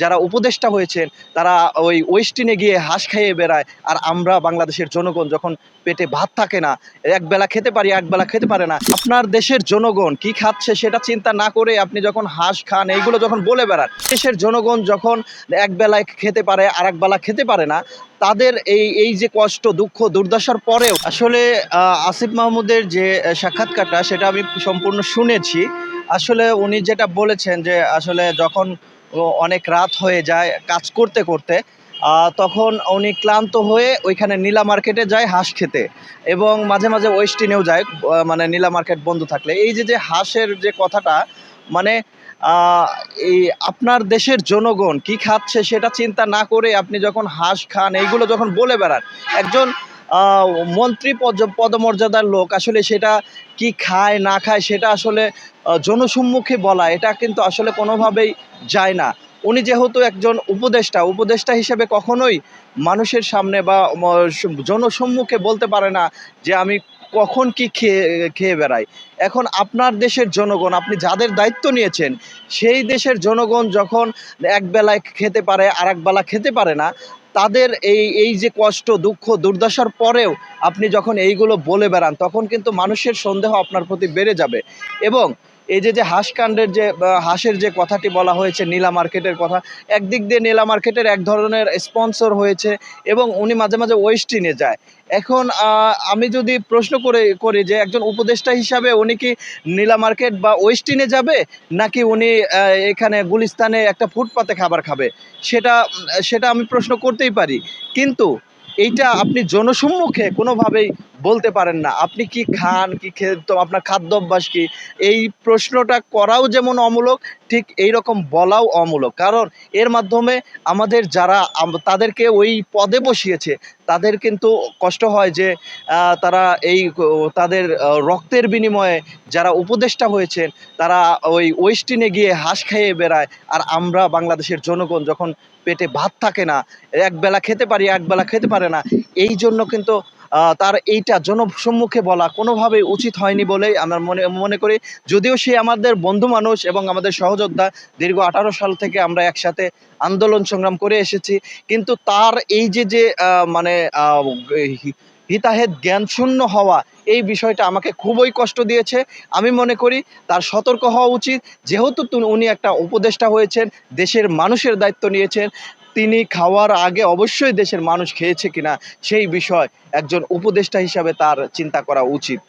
যারা উপদেষ্টা হয়েছেন, তারা ওই ওয়েস্টিনে গিয়ে হাঁস খাইয়ে বেড়ায়। আর আমরা বাংলাদেশের জনগণ যখন পেটে ভাত থাকে না, এক বেলা খেতে পারি, এক বেলা খেতে পারে না, আপনার দেশের জনগণ কি খাচ্ছে সেটা চিন্তা না করে আপনি যখন হাঁস খান, এইগুলো যখন বলে বেড়ান, দেশের জনগণ যখন এক বেলায় খেতে পারে আর এক বেলা খেতে পারে না, তাদের এই এই যে কষ্ট, দুঃখ, দুর্দশার পরেও আসলে আসিফ মাহমুদের যে সাক্ষাৎকারটা, সেটা আমি সম্পূর্ণ শুনেছি। আসলে উনি যেটা বলেছেন যে, আসলে যখন অনেক রাত হয়ে যায় কাজ করতে করতে। তখন উনি ক্লান্ত হয়ে ওইখানে নীলা মার্কেটে যায় হাঁস খেতে এবং মাঝে মাঝে ওয়েস্টিনেও যায় মানে নীলা মার্কেট বন্ধ থাকলে। এই যে যে হাঁসের যে কথাটা মানে এই আপনার দেশের জনগণ কি খাচ্ছে সেটা চিন্তা না করে আপনি যখন হাঁস খান, এইগুলো যখন বলে বেড়ান, একজন মন্ত্রী পদ- পদমর্যাদার লোক, আসলে সেটা কি খায়, না খায়, সেটা আসলে জনসম্মুখে বলা, এটা কিন্তু আসলে কোনোভাবেই যায় না। উনি যেহেতু একজন উপদেষ্টা উপদেষ্টা হিসেবে কখনোই মানুষের সামনে বা জনসম্মুখে বলতে পারে না যে আমি কখন কি খেয়ে খেয়ে বেড়াই। এখন আপনার দেশের জনগণ, আপনি যাদের দায়িত্ব নিয়েছেন, সেই দেশের জনগণ যখন এক বেলায় খেতে পারে আর বেলা খেতে পারে না তাদের এই এই যে কষ্ট, দুঃখ, দুর্দশার পরেও আপনি যখন এইগুলো বলে বেড়ান, তখন কিন্তু মানুষের সন্দেহ আপনার প্রতি বেড়ে যাবে। এবং এই যে যে হাঁসকাণ্ডের যে হাঁসের যে কথাটি বলা হয়েছে, নীলা মার্কেটের কথা, একদিক দিয়ে নীলা মার্কেটের এক ধরনের স্পন্সর হয়েছে এবং উনি মাঝে মাঝে ওয়েস্টিনে যায়। এখন আমি যদি প্রশ্ন করে, করি যে একজন উপদেষ্টা হিসাবে উনি কি নীলা মার্কেট বা ওয়েস্টিনে যাবে, নাকি উনি এখানে গুলিস্তানে একটা ফুটপাতে খাবার খাবে? সেটা সেটা আমি প্রশ্ন করতেই পারি। কিন্তু এইটা আপনি জনসম্মুখে কোনোভাবেই বলতে পারেন না। আপনি কি খান, কি খেত আপনার খাদ্য অভ্যাস কি? এই প্রশ্নটা করাও যেমন অমূলক, ঠিক এই রকম বলাও অমূলক। কারণ এর মাধ্যমে আমাদের যারা তাদেরকে ওই পদে বসিয়েছে, তাদের কিন্তু কষ্ট হয় যে তারা এই তাদের রক্তের বিনিময়ে যারা উপদেষ্টা হয়েছেন, তারা ওই ওয়েস্টিনে গিয়ে হাঁস খাইয়ে বেড়ায়। আর আমরা বাংলাদেশের জনগণ যখন পেটে ভাত থাকে না, এক বেলা খেতে পারি, এক বেলা খেতে পারে না, এই জন্য কিন্তু তার এইটা জনসম্মুখে বলা কোনোভাবেই উচিত হয়নি বলেই আমরা মনে মনে করি। যদিও সে আমাদের বন্ধু মানুষ এবং আমাদের সহযোদ্ধা, দীর্ঘ আঠারো সাল থেকে আমরা একসাথে আন্দোলন সংগ্রাম করে এসেছি। কিন্তু তার এই যে যে মানে হিতাহেদ জ্ঞানশূন্য হওয়া এই বিষয়টা আমাকে খুবই কষ্ট দিয়েছে। আমি মনে করি তার সতর্ক হওয়া উচিত। যেহেতু উনি একটা উপদেষ্টা হয়েছেন, দেশের মানুষের দায়িত্ব নিয়েছেন তিনি খাওয়ার আগে অবশ্যই দেশের মানুষ খেয়েছে কিনা সেই বিষয় একজন উপদেষ্টা হিসাবে তার চিন্তা করা উচিত।